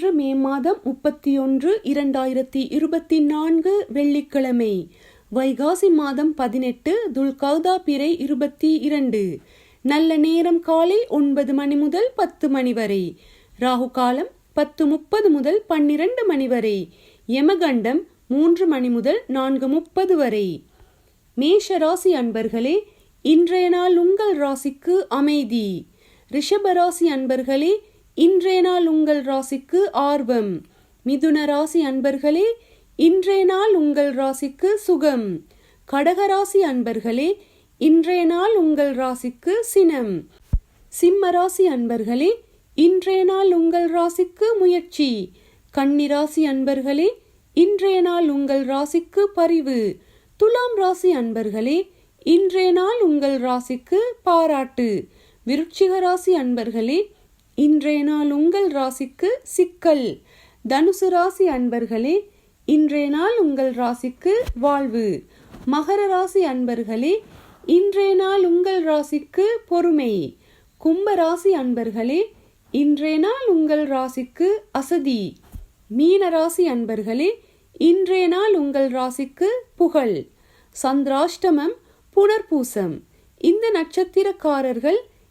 மூன்று மே மாதம் முப்பத்தி ஒன்று இரண்டாயிரத்தி இருபத்தி நான்கு வெள்ளிக்கிழமை. வைகாசி மாதம் பதினெட்டு துல்கௌதா பிறை இருபத்தி இரண்டு. நல்ல நேரம் காலை ஒன்பது மணி முதல் பத்து மணி வரை. ராகு காலம் பத்து முப்பது முதல் பன்னிரண்டு மணி வரை. யமகண்டம் மூன்று மணி முதல் நான்கு முப்பது வரை. மேஷ ராசி அன்பர்களே இன்றைய நாள் உங்கள் ராசிக்கு அமைதி. ரிஷபராசி அன்பர்களே இன்றைய நாள் உங்கள் ராசிக்கு ஆர்வம். மிதுன ராசி அன்பர்களே இன்றைய நாள் உங்கள் ராசிக்கு சுகம். கடக ராசி அன்பர்களே இன்றைய நாள் உங்கள் ராசிக்கு சினம். சிம்ம ராசி அன்பர்களே இன்றைய நாள் உங்கள் ராசிக்கு முயற்சி. கன்னிராசி அன்பர்களே இன்றைய நாள் உங்கள் ராசிக்கு பரிவு. துலாம் ராசி அன்பர்களே இன்றைய நாள் உங்கள் ராசிக்கு பாராட்டு. விருட்சிக ராசி அன்பர்களே இன்றைய நாள் உங்கள் ராசிக்கு சிக்கல். தனுசு ராசி அன்பர்களே இன்றைய நாள் உங்கள் ராசிக்கு வாழ்வு. மகர ராசி அன்பர்களே இன்றைய நாள் உங்கள் ராசிக்கு பொறுமை. கும்ப ராசி அன்பர்களே இன்றைய நாள் உங்கள் ராசிக்கு அசதி. மீன ராசி அன்பர்களே இன்றைய நாள் உங்கள் ராசிக்கு புகழ். சந்திராஷ்டமம் புனர்பூசம். இந்த நட்சத்திரக்காரர்கள்